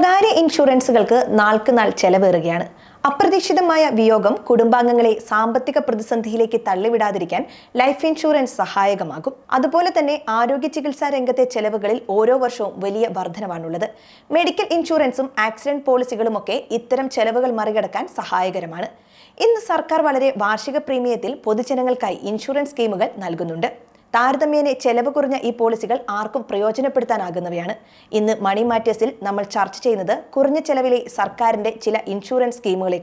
സ്വകാര്യ ഇൻഷുറൻസുകൾക്ക് നാൾക്ക് നാൾ ചെലവേറുകയാണ്. അപ്രതീക്ഷിതമായ വിയോഗം കുടുംബാംഗങ്ങളെ സാമ്പത്തിക പ്രതിസന്ധിയിലേക്ക് തള്ളിവിടാതിരിക്കാൻ ലൈഫ് ഇൻഷുറൻസ് സഹായകമാകും. അതുപോലെ തന്നെ ആരോഗ്യ ചികിത്സാ രംഗത്തെ ചെലവുകളിൽ ഓരോ വർഷവും വലിയ വർധനവാണുള്ളത്. മെഡിക്കൽ ഇൻഷുറൻസും ആക്സിഡന്റ് പോളിസികളും ഒക്കെ ഇത്തരം ചെലവുകൾ മറികടക്കാൻ സഹായകരമാണ്. ഇന്ന് സർക്കാർ വളരെ വാർഷിക പ്രീമിയത്തിൽ പൊതുജനങ്ങൾക്കായി ഇൻഷുറൻസ് സ്കീമുകൾ നൽകുന്നുണ്ട്. താരതമ്യേന ചെലവ് കുറഞ്ഞ ഈ പോളിസികൾ ആർക്കും പ്രയോജനപ്പെടുത്താനാകുന്നവയാണ്. ഇന്ന് മണി മാറ്റേഴ്സിൽ നമ്മൾ ചർച്ച ചെയ്യുന്നത് കുറഞ്ഞ ചെലവിലെ സർക്കാരിന്റെ ചില ഇൻഷുറൻസ് സ്കീമുകളെ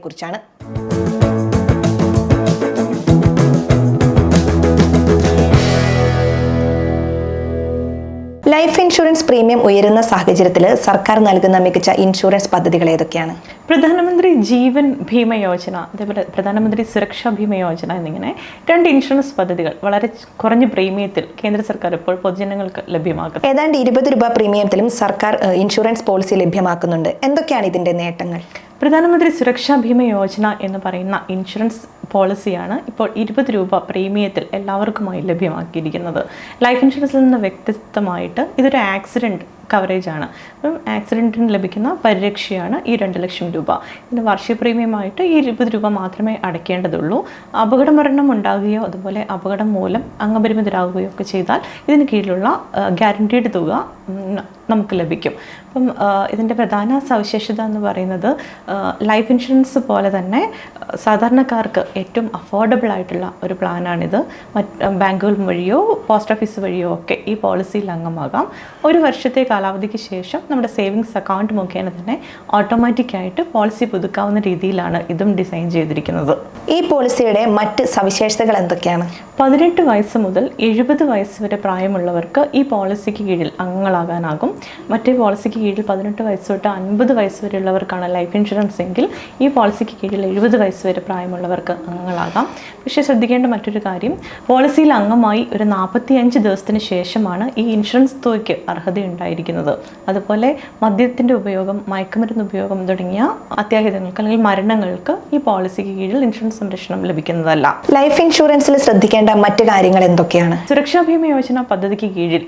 ലൈഫ് ഇൻഷുറൻസ് പ്രീമിയം ഉയരുന്ന സാഹചര്യത്തിൽ സർക്കാർ നൽകുന്ന മികച്ച ഇൻഷുറൻസ് പദ്ധതികൾ ഏതൊക്കെയാണ്? പ്രധാനമന്ത്രി ജീവൻ ഭീമ യോജന അതേപോലെ പ്രധാനമന്ത്രി സുരക്ഷാ ഭീമ യോജന എന്നിങ്ങനെ രണ്ട് ഇൻഷുറൻസ് പദ്ധതികൾ വളരെ കുറഞ്ഞ പ്രീമിയത്തിൽ കേന്ദ്ര സർക്കാർ ഇപ്പോൾ പൊതുജനങ്ങൾക്ക് ലഭ്യമാക്കും ഏതാണ്ട് ഇരുപത് രൂപ പ്രീമിയത്തിലും സർക്കാർ ഇൻഷുറൻസ് പോളിസി ലഭ്യമാക്കുന്നുണ്ട്. എന്തൊക്കെയാണ് ഇതിന്റെ നേട്ടങ്ങൾ? പ്രധാനമന്ത്രി സുരക്ഷാ ഭീമ യോജന എന്ന് പറയുന്ന ഇൻഷുറൻസ് പോളിസിയാണ് ഇപ്പോൾ ഇരുപത് രൂപ പ്രീമിയത്തിൽ എല്ലാവർക്കുമായി ലഭ്യമാക്കിയിരിക്കുന്നത്. ലൈഫ് ഇൻഷുറൻസിൽ നിന്ന് വ്യത്യസ്തമായിട്ട് ഇതൊരു ആക്സിഡന്റ് കവറേജ് ആണ്. അപ്പം ആക്സിഡന്റിന് ലഭിക്കുന്ന പരിരക്ഷയാണ് ഈ രണ്ട് ലക്ഷം രൂപ. ഇതിന് വാർഷിക പ്രീമിയമായിട്ട് ഈ ഇരുപത് രൂപ മാത്രമേ അടയ്ക്കേണ്ടതുള്ളൂ. അപകട മരണം ഉണ്ടാകുകയോ അതുപോലെ അപകടം മൂലം അംഗപരിമിതരാകുകയോ ഒക്കെ ചെയ്താൽ ഇതിന് കീഴിലുള്ള ഗ്യാരണ്ടീഡ് തുക നമുക്ക് ലഭിക്കും. അപ്പം ഇതിന്റെ പ്രധാന സവിശേഷത എന്ന് പറയുന്നത് ലൈഫ് ഇൻഷുറൻസ് പോലെ തന്നെ സാധാരണക്കാർക്ക് ഏറ്റവും അഫോർഡബിൾ ആയിട്ടുള്ള ഒരു പ്ലാനാണിത് മറ്റ് ബാങ്കുകൾ വഴിയോ പോസ്റ്റ് ഓഫീസ് വഴിയോ ഒക്കെ ഈ പോളിസിയിൽ അംഗമാകാം. ഒരു വർഷത്തെ കാലാവധിക്ക് ശേഷം നമ്മുടെ സേവിങ്സ് അക്കൗണ്ട് മുഖേന തന്നെ ഓട്ടോമാറ്റിക്കായിട്ട് പോളിസി പുതുക്കാവുന്ന രീതിയിലാണ് ഇതും ഡിസൈൻ ചെയ്തിരിക്കുന്നത്. ഈ പോളിസിയുടെ മറ്റ് സവിശേഷതകൾ എന്തൊക്കെയാണ്? പതിനെട്ട് വയസ്സ് മുതൽ എഴുപത് വയസ്സ് വരെ പ്രായമുള്ളവർക്ക് ഈ പോളിസിക്ക് കീഴിൽ അംഗങ്ങളാകാനാകും മറ്റേ പോളിസിക്ക് കീഴിൽ പതിനെട്ട് വയസ്സ് തൊട്ട് അൻപത് വയസ്സ് വരെയുള്ളവർക്കാണ് ലൈഫ് ഇൻഷുറൻസ് എങ്കിൽ ഈ പോളിസിക്ക് കീഴിൽ എഴുപത് വയസ്സ് വരെ പ്രായമുള്ളവർക്ക് അംഗങ്ങളാകാം. പക്ഷേ ശ്രദ്ധിക്കേണ്ട മറ്റൊരു കാര്യം പോളിസിയിൽ അംഗമായി ഒരു നാൽപ്പത്തി അഞ്ച് ദിവസത്തിന് ശേഷമാണ് ഈ ഇൻഷുറൻസ് തുകയ്ക്ക് അർഹതയുണ്ടായിരിക്കുന്നത്. അതുപോലെ മദ്യത്തിന്റെ ഉപയോഗം മയക്കുമരുന്ന് ഉപയോഗം തുടങ്ങിയ അത്യാഹിതങ്ങൾക്ക് അല്ലെങ്കിൽ മരണങ്ങൾക്ക് ഈ പോളിസിക്ക് കീഴിൽ ഇൻഷുറൻസ് സംരക്ഷണം ലഭിക്കുന്നതല്ല. ലൈഫ് ഇൻഷുറൻസിൽ ശ്രദ്ധിക്കേണ്ട മറ്റു കാര്യങ്ങൾ എന്തൊക്കെയാണ്? സുരക്ഷാ ഭീമ യോജന പദ്ധതിക്ക് കീഴിൽ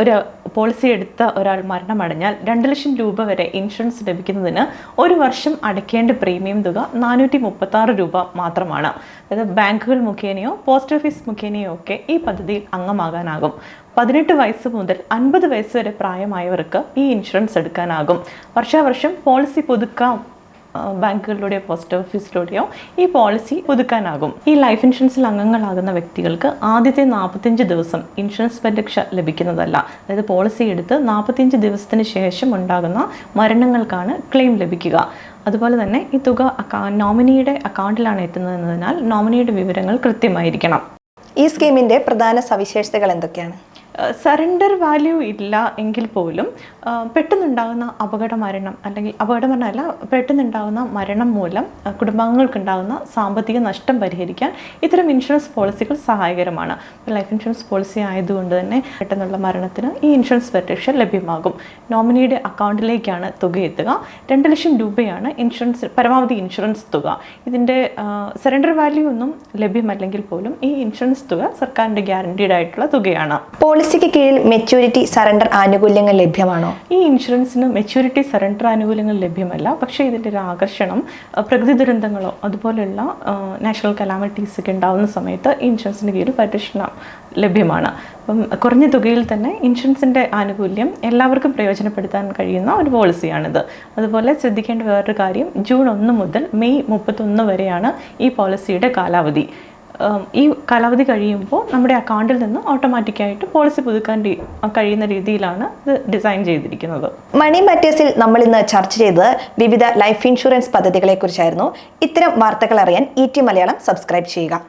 ഒരു പോളിസി എടുത്ത ഒരാൾ മരണമടഞ്ഞാൽ രണ്ട് ലക്ഷം രൂപ വരെ ഇൻഷുറൻസ് ലഭിക്കുന്നതിന് ഒരു വർഷം അടയ്ക്കേണ്ട പ്രീമിയം തുക നാനൂറ്റി മുപ്പത്തി ആറ് രൂപ മാത്രമാണ്. അതായത് ബാങ്കുകൾ മുഖേനയോ പോസ്റ്റ് ഓഫീസ് മുഖേനയോ ഒക്കെ ഈ പദ്ധതിയിൽ അംഗമാകാനാകും. പതിനെട്ട് വയസ്സ് മുതൽ അൻപത് വയസ്സ് വരെ പ്രായമായവർക്ക് ഈ ഇൻഷുറൻസ് എടുക്കാനാകും. വർഷാവർഷം പോളിസി പുതുക്കാം ബാങ്കുകളിലൂടെയോ പോസ്റ്റ് ഓഫീസിലൂടെയോ ഈ പോളിസി പുതുക്കാനാകും. ഈ ലൈഫ് ഇൻഷുറൻസിൽ അംഗങ്ങളാകുന്ന വ്യക്തികൾക്ക് ആദ്യത്തെ നാൽപ്പത്തിയഞ്ച് ദിവസം ഇൻഷുറൻസ് പരിരക്ഷ ലഭിക്കുന്നതല്ല. അതായത് പോളിസി എടുത്ത് നാൽപ്പത്തിയഞ്ച് ദിവസത്തിന് ശേഷം ഉണ്ടാകുന്ന മരണങ്ങൾക്കാണ് ക്ലെയിം ലഭിക്കുക. അതുപോലെ തന്നെ ഈ തുക നോമിനിയുടെ അക്കൗണ്ടിലാണ് എത്തുന്നതെന്നതിനാൽ നോമിനിയുടെ വിവരങ്ങൾ കൃത്യമായിരിക്കണം. ഈ സ്കീമിന്റെ പ്രധാന സവിശേഷതകൾ എന്തൊക്കെയാണ്? സറണ്ടർ വാല്യൂ ഇല്ല എങ്കിൽ പോലും പെട്ടെന്നുണ്ടാകുന്ന അപകട മരണം അല്ലെങ്കിൽ അപകട മരണമല്ല പെട്ടെന്നുണ്ടാകുന്ന മരണം മൂലം കുടുംബാംഗങ്ങൾക്കുണ്ടാകുന്ന സാമ്പത്തിക നഷ്ടം പരിഹരിക്കാൻ ഇത്തരം ഇൻഷുറൻസ് പോളിസികൾ സഹായകരമാണ്. ലൈഫ് ഇൻഷുറൻസ് പോളിസി ആയതുകൊണ്ട് തന്നെ പെട്ടെന്നുള്ള മരണത്തിന് ഈ ഇൻഷുറൻസ് പരിരക്ഷ ലഭ്യമാകും. നോമിനിയുടെ അക്കൗണ്ടിലേക്കാണ് തുക എത്തുക. രണ്ട് ലക്ഷം രൂപയാണ് ഇൻഷുറൻസ് പരമാവധി ഇൻഷുറൻസ് തുക. ഇതിന്റെ സറണ്ടർ വാല്യൂ ഒന്നും ലഭ്യമല്ലെങ്കിൽ പോലും ഈ ഇൻഷുറൻസ് തുക സർക്കാരിന്റെ ഗ്യാരണ്ടീഡ് ആയിട്ടുള്ള തുകയാണ്. പോളിസിക്ക് കീഴിൽ മെച്യൂരിറ്റി സറണ്ടർ ആനുകൂല്യങ്ങൾ ലഭ്യമാണോ? ഈ ഇൻഷുറൻസിന് മെച്യൂരിറ്റി സറണ്ടർ ആനുകൂല്യങ്ങൾ ലഭ്യമല്ല. പക്ഷേ ഇതിന്റെ ഒരു ആകർഷണം പ്രകൃതി ദുരന്തങ്ങളോ അതുപോലെയുള്ള നാഷണൽ കലാമിറ്റീസ് ഒക്കെ ഉണ്ടാകുന്ന സമയത്ത് ഇൻഷുറൻസിന് കീഴിൽ പരിരക്ഷണം ലഭ്യമാണ്. അപ്പം കുറഞ്ഞ തുകയിൽ തന്നെ ഇൻഷുറൻസിന്റെ ആനുകൂല്യം എല്ലാവർക്കും പ്രയോജനപ്പെടുത്താൻ കഴിയുന്ന ഒരു പോളിസിയാണിത്. അതുപോലെ ശ്രദ്ധിക്കേണ്ട വേറൊരു കാര്യം ജൂൺ ഒന്ന് മുതൽ മെയ് മുപ്പത്തൊന്ന് വരെയാണ് ഈ പോളിസിയുടെ കാലാവധി. ഈ കാലാവധി കഴിയുമ്പോൾ നമ്മുടെ അക്കൗണ്ടിൽ നിന്ന് ഓട്ടോമാറ്റിക്കായിട്ട് പോളിസി പുതുക്കാൻ കഴിയുന്ന രീതിയിലാണ് ഇത് ഡിസൈൻ ചെയ്തിരിക്കുന്നത്. മണി മാറ്റേഴ്സിൽ നമ്മൾ ഇന്ന് ചർച്ച ചെയ്തത് വിവിധ ലൈഫ് ഇൻഷുറൻസ് പദ്ധതികളെ കുറിച്ചായിരുന്നു ഇത്തരം വാർത്തകൾ അറിയാൻ ഇ ടി മലയാളം സബ്സ്ക്രൈബ് ചെയ്യുക.